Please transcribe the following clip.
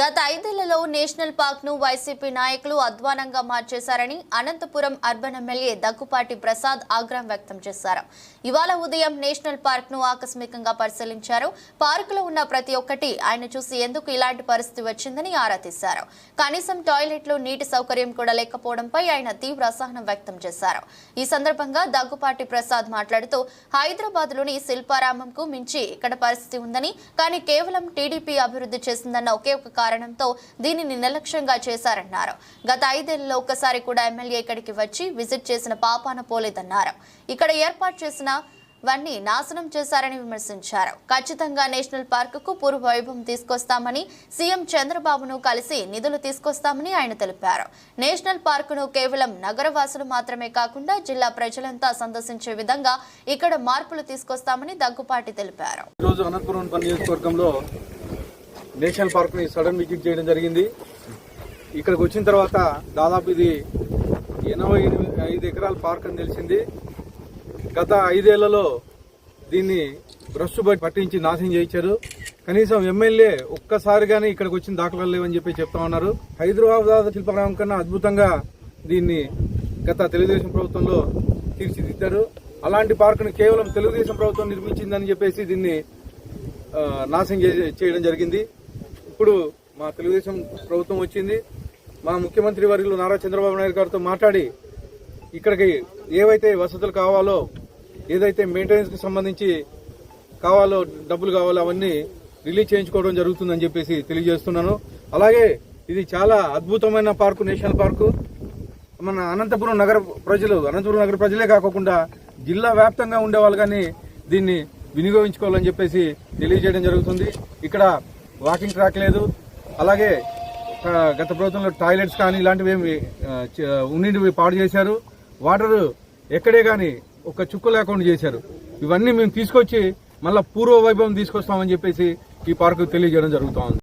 గత ఐదేళ్ళలో national పార్క్ను YCP నాయకులు అధ్వానంగా మార్చేశారని అనంతపురం అర్బన్ ఎమ్మెల్యే దగ్గుపాటి ప్రసాద్ ఆగ్రహం వ్యక్తం చేశారు. ఇవాళ ఉదయం నేషనల్ పార్క్ను ఆకస్మికంగా పరిశీలించారు. పార్కులో ఉన్న ప్రతి ఒక్కటి ఆయన చూసి ఎందుకు ఇలాంటి పరిస్థితి వచ్చిందని ఆరా తీశారు. కనీసం టాయిలెట్లు నీటి సౌకర్యం కూడా లేకపోవడంపై ఆయన తీవ్ర అసహనం వ్యక్తం చేశారు. ఈ సందర్భంగా దగ్గుపాటి ప్రసాద్ మాట్లాడుతూ హైదరాబాద్లోని శిల్పారామంకు మించి ఇక్కడ పరిస్థితి ఉందని కానీ కేవలం టీడీపీ అభివృద్ధి చేసిందన్న ఒకే ఒక కారణంతో దీనిని నిర్లక్ష్యంగా చేశారన్నారు. గత ఐదేళ్ళలో ఒక్కసారి కూడా ఎమ్మెల్యే ఇక్కడికి వచ్చి విజిట్ చేసిన పాపాన పోలేదన్నారు. ఇక్కడ ఏర్పాటు చేసిన వన్నీ నాశనం చేశారని విమర్శించారు. ఖచ్చితంగా నేషనల్ పార్కుకు పూర్వ వైభవం తీసుకొస్తామని సీఎం చంద్రబాబును కలిసి నిధులు తీసుకొస్తామని ఆయన తెలిపారు. నేషనల్ పార్కును కేవలం నగరవాసులు మాత్రమే కాకుండా జిల్లా ప్రజలంతా సందర్శించే విధంగా ఇక్కడ మార్పులు తీసుకొస్తామని దగ్గుపాటి తెలిపారు. నేషనల్ పార్క్ని సడన్ విజిట్ చేయడం జరిగింది. ఇక్కడికి వచ్చిన తర్వాత దాదాపు ఇది ఎనభై ఎనిమిది ఐదు ఎకరాల పార్క్ అని తెలిసింది. గత ఐదేళ్ళలో దీన్ని బ్రష్ పట్టించి నాశనం చేయించారు. కనీసం ఎమ్మెల్యే ఒక్కసారిగానే ఇక్కడికి వచ్చిన దాఖలాలు లేవని చెప్పి చెప్తా ఉన్నారు. హైదరాబాద్ శిల్పగ్రామం కన్నా అద్భుతంగా దీన్ని గత తెలుగుదేశం ప్రభుత్వంలో తీర్చిదిద్దారు. అలాంటి పార్కును కేవలం తెలుగుదేశం ప్రభుత్వం నిర్మించిందని చెప్పేసి దీన్ని నాశనం చే- చేయడం జరిగింది. ఇప్పుడు మా తెలుగుదేశం ప్రభుత్వం వచ్చింది. మా ముఖ్యమంత్రి వర్యులు నారా చంద్రబాబు నాయుడు గారితో మాట్లాడి ఇక్కడికి ఏవైతే వసతులు కావాలో ఏదైతే మెయింటెనెన్స్కి సంబంధించి కావాలో డబ్బులు కావాలో అవన్నీ రిలీజ్ చేయించుకోవడం జరుగుతుందని చెప్పేసి తెలియజేస్తున్నాను. అలాగే ఇది చాలా అద్భుతమైన పార్కు నేషనల్ పార్కు. మన అనంతపురం నగర ప్రజలు అనంతపురం నగర ప్రజలే కాకుండా జిల్లా వ్యాప్తంగా ఉండేవాళ్ళు కానీ దీన్ని వినియోగించుకోవాలని చెప్పేసి తెలియజేయడం జరుగుతుంది. ఇక్కడ వాకింగ్ ట్రాక్ లేదు. అలాగే గత ప్రభుత్వంలో టాయిలెట్స్ కానీ ఇలాంటివి ఏమి ఉన్నింటివి పాడు చేశారు. వాటర్ ఎక్కడే కానీ ఒక చుక్క లేకుండా చేశారు. ఇవన్నీ మేము తీసుకొచ్చి మళ్ళీ పూర్వ వైభవం తీసుకొస్తామని చెప్పేసి ఈ పార్కు తెలియజేయడం జరుగుతోంది.